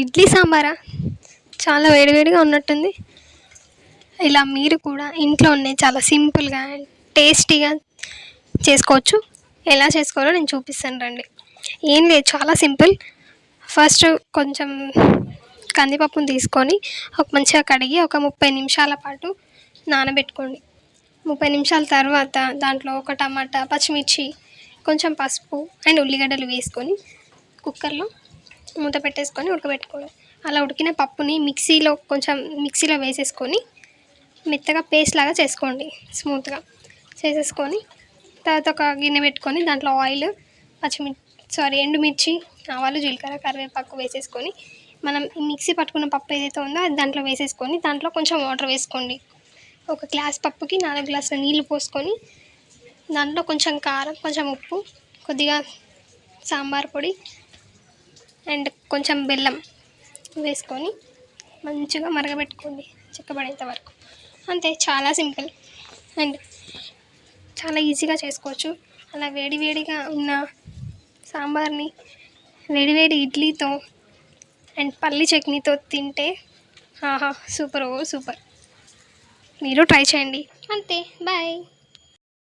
ఇడ్లీ సాంబారా? చాలా వేడివేడిగా ఉన్నట్టుంది. ఇలా మీరు కూడా ఇంట్లోనే చాలా సింపుల్గా టేస్టీగా చేసుకోవచ్చు. ఎలా చేసుకోవాలో నేను చూపిస్తాను రండి. ఏం లేదు చాలా సింపుల్. ఫస్ట్ కొంచెం కందిపప్పును తీసుకొని ఒక మంచిగా కడిగి ఒక ముప్పై నిమిషాల పాటు నానబెట్టుకోండి. ముప్పై నిమిషాల తర్వాత దాంట్లో ఒక టమాటా పచ్చిమిర్చి కొంచెం పసుపు అండ్ ఉల్లిగడ్డలు వేసుకొని కుక్కర్లో మూత పెట్టేసుకొని ఉడకబెట్టుకోండి అలా ఉడికిన పప్పుని మిక్సీలో కొంచెం మిక్సీలో వేసేసుకొని మెత్తగా పేస్ట్ లాగా చేసుకోండి స్మూత్గా చేసేసుకొని తర్వాత ఒక గిన్నె పెట్టుకొని దాంట్లో ఆయిల్ పచ్చిమిర్చి సారీ ఎండుమిర్చి ఆవాలు జీలకర్ర కరివేపాకు వేసేసుకొని మనం ఈ మిక్సీ పట్టుకున్న పప్పు ఏదైతే ఉందో అది దాంట్లో వేసేసుకొని దాంట్లో కొంచెం వాటర్ వేసుకోండి. ఒక గ్లాస్ పప్పుకి నాలుగు గ్లాసుల నీళ్ళు పోసుకొని దాంట్లో కొంచెం కారం కొంచెం ఉప్పు కొద్దిగా సాంబార్ పొడి అండ్ కొంచెం బెల్లం వేసుకొని మంచిగా మరగబెట్టుకోండి చిక్కబడేంత వరకు. అంతే చాలా సింపుల్. అండ్ చాలా ఈజీగా చేసుకోవచ్చు. అలా వేడివేడిగా ఉన్న సాంబార్ని వేడివేడి ఇడ్లీతో అండ్ పల్లి చట్నీతో తింటే ఆహా సూపర్ ఓ సూపర్. మీరు ట్రై చేయండి. అంతే బాయ్.